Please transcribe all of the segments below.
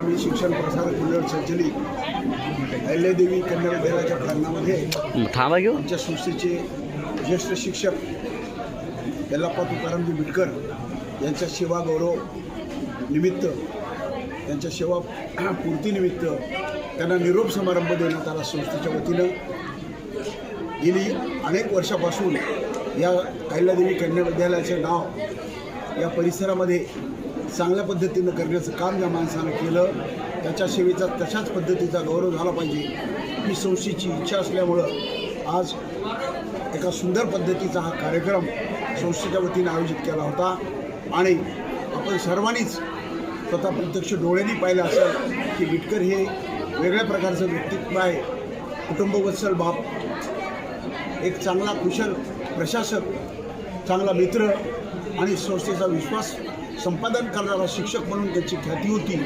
मी शिक्षण प्रसारक मंडळ संचलित अहिल्यादेवी कन्या विद्यालयाच्या प्रांगणामध्ये थांबा घेऊ. आमच्या संस्थेचे ज्येष्ठ शिक्षक यल्लाप्पा तुकारामजी बिटकर यांच्या सेवा गौरव निमित्त त्यांच्या सेवा पूर्तीनिमित्त त्यांना निरोप समारंभ देण्यात आला संस्थेच्या वतीनं. गेली अनेक वर्षापासून या अहिल्यादेवी कन्या विद्यालयाचे नाव या परिसरामध्ये चांगल्या पद्धतीनं करण्याचं काम ज्या माणसानं केलं त्याच्या सेवेचा तशाच पद्धतीचा गौरव झाला पाहिजे ही संस्थेची इच्छा असल्यामुळं आज एका सुंदर पद्धतीचा हा कार्यक्रम संस्थेच्या वतीनं आयोजित केला होता. आणि आपण सर्वांनीच स्वतः प्रत्यक्ष डोळ्यांनी पाहिलं असेल की बिटकर हे वेगळ्या प्रकारचं व्यक्तित्व आहे. कुटुंबवत्सल बाप एक चांगला कुशल प्रशासक चांगला मित्र आणि संस्थेचा विश्वास संपादन करणारा शिक्षक म्हणून त्याची ख्याती होती.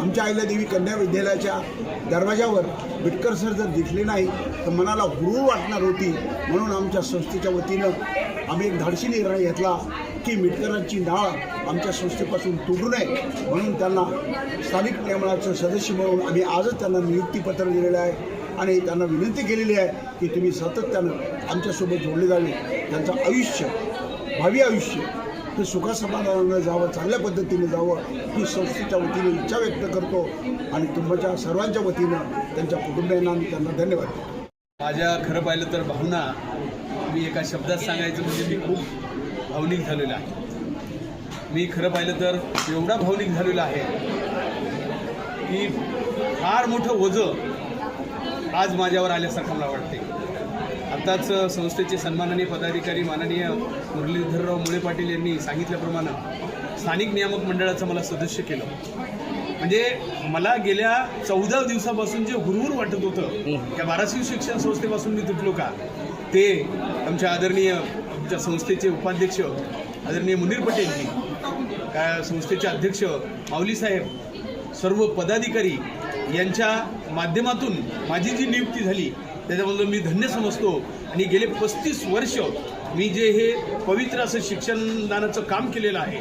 आमच्या अहिल्यादेवी कन्या विद्यालयाच्या दरवाजावर बिटकर सर जर दिसले नाही तर मनाला हुरूर वाटणार होती. म्हणून आमच्या संस्थेच्या वतीनं आम्ही एक धाडसी निर्णय घेतला की मिटकरांची नाळ आमच्या संस्थेपासून तुटू नये. म्हणून त्यांना स्थानिक नियमनाचं सदस्य म्हणून आम्ही आजच त्यांना नियुक्तीपत्र दिलेलं आहे आणि त्यांना विनंती केलेली आहे की तुम्ही सातत्यानं आमच्यासोबत जोडले जावे. त्यांचं आयुष्य भावी आयुष्य ते सुखासमाधानानं जावं चांगल्या पद्धतीने जावं ही संस्थेच्या वतीने इच्छा व्यक्त करतो आणि तुमच्या सर्वांच्या वतीनं त्यांच्या कुटुंबियांना आणि त्यांना धन्यवाद माझ्या खरं पाहिलं तर भावना मी एका शब्दात सांगायचं म्हणजे मी खूप भावनिक झालेलो आहे. मी खरं पाहिलं तर एवढा भावनिक झालेलो आहे की फार मोठं ओझं आज माझ्यावर आल्यासारखं मला वाटते आत्ताच संस्थेचे सन्माननीय पदाधिकारी माननीय मुरलीधरराव मुळे पाटील यांनी सांगितल्याप्रमाणे स्थानिक नियामक मंडळाचं मला सदस्य केलं. म्हणजे मला गेल्या चौदा दिवसापासून जे हुरहुर वाटत होतं त्या बाराशे शिक्षण संस्थेपासून मी तुटलो का? ते आमच्या आदरणीय आमच्या संस्थेचे उपाध्यक्ष आदरणीय मुनीर पटेलजी काय संस्थेचे अध्यक्ष माऊली साहेब सर्व पदाधिकारी यांच्या माध्यमातून माझी जी नियुक्ती झाली त्याच्याबद्दल मी धन्य समजतो. आणि गेले पस्तीस वर्ष मी जे हे पवित्र असं शिक्षणदानाचं काम केलेलं आहे.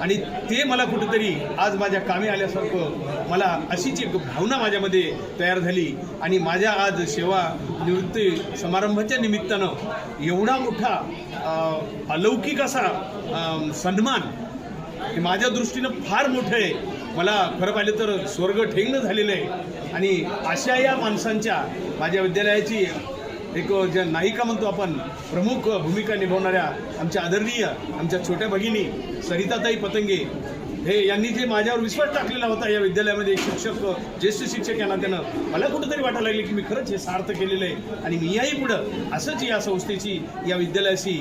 आणि ते मला कुठेतरी आज माझ्या कामी आल्यासारखं मला अशीच एक भावना माझ्यामध्ये तयार झाली. आणि माझ्या आज सेवा निवृत्ती समारंभाच्या निमित्तानं एवढा मोठा अलौकिक असा सन्मान हे माझ्या दृष्टीनं फार मोठं आहे. मला खरं पाहिलं तर स्वर्ग ठेंगणं झालेलं आहे. आणि अशा या माणसांच्या माझ्या विद्यालयाची एक ज्या नायिका म्हणतो आपण प्रमुख भूमिका निभावणाऱ्या आमच्या आदरणीय आमच्या छोट्या भगिनी सरिताताई पतंगे हे यांनी जे माझ्यावर विश्वास टाकलेला होता या विद्यालयामध्ये शिक्षक ज्येष्ठ शिक्षक यांना त्यानं मला कुठंतरी वाटायला लागले की मी खरंच हे सार्थ केलेलं आहे आणि मी याही पुढं असंच या संस्थेची या विद्यालयाशी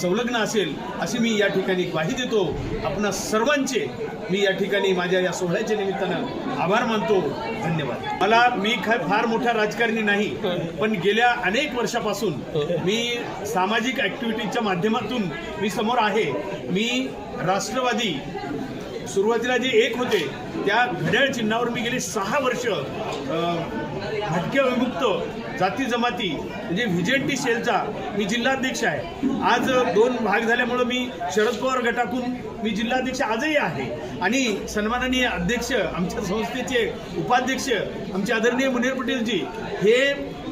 संलग्न असेल अशी मी या ठिकाणी ग्वाही देतो. आपणा सर्वांचे मी या ठिकाणी माझ्या या सोहळ्याच्या निमित्तानं आभार मानतो. धन्यवाद. मला मी खर फार मोठा राजकारणी नाही पण गेल्या अनेक वर्षापासून मी सामाजिक ॲक्टिव्हिटीजच्या माध्यमातून मी समोर आहे. मी राष्ट्रवादी सुरुवातीला जे एक होते त्या घड्याळ चिन्हावर मी गेली सहा वर्ष भटक्या विमुक्त जाती जमाती म्हणजे व्हिजेंटी सेलचा मी जिल्हाध्यक्ष आहे. आज दोन भाग झाल्यामुळं मी शरद पवार गटातून मी जिल्हाध्यक्ष आजही आहे. आणि सन्माननीय अध्यक्ष आमच्या संस्थेचे उपाध्यक्ष आमचे आदरणीय मुनीर पटेलजी हे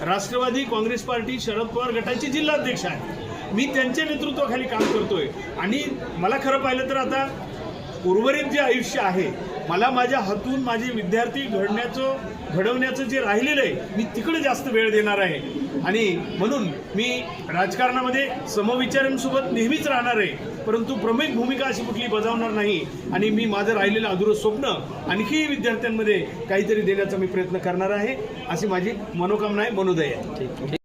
राष्ट्रवादी काँग्रेस पार्टी शरद पवार गटाचे जिल्हाध्यक्ष आहेत. मी त्यांच्या नेतृत्वाखाली काम करतोय. आणि मला खरं पाहिलं तर आता उर्वरित जे आयुष्य आहे मला माझ्या हातून माझे विद्यार्थी घडण्याचं घडवण्याचं जे राहिलेलं आहे मी तिकडे जास्त वेळ देणार आहे. आणि म्हणून मी राजकारणामध्ये समविचारांसोबत नेहमीच राहणार आहे परंतु प्रमुख भूमिका अशी कुठली बजावणार नाही आणि मी माझं राहिलेलं अधुरं स्वप्न आणखी विद्यार्थ्यांमध्ये काहीतरी देण्याचा मी प्रयत्न करणार आहे अशी माझी मनोकामना आहे मनोदय. आहे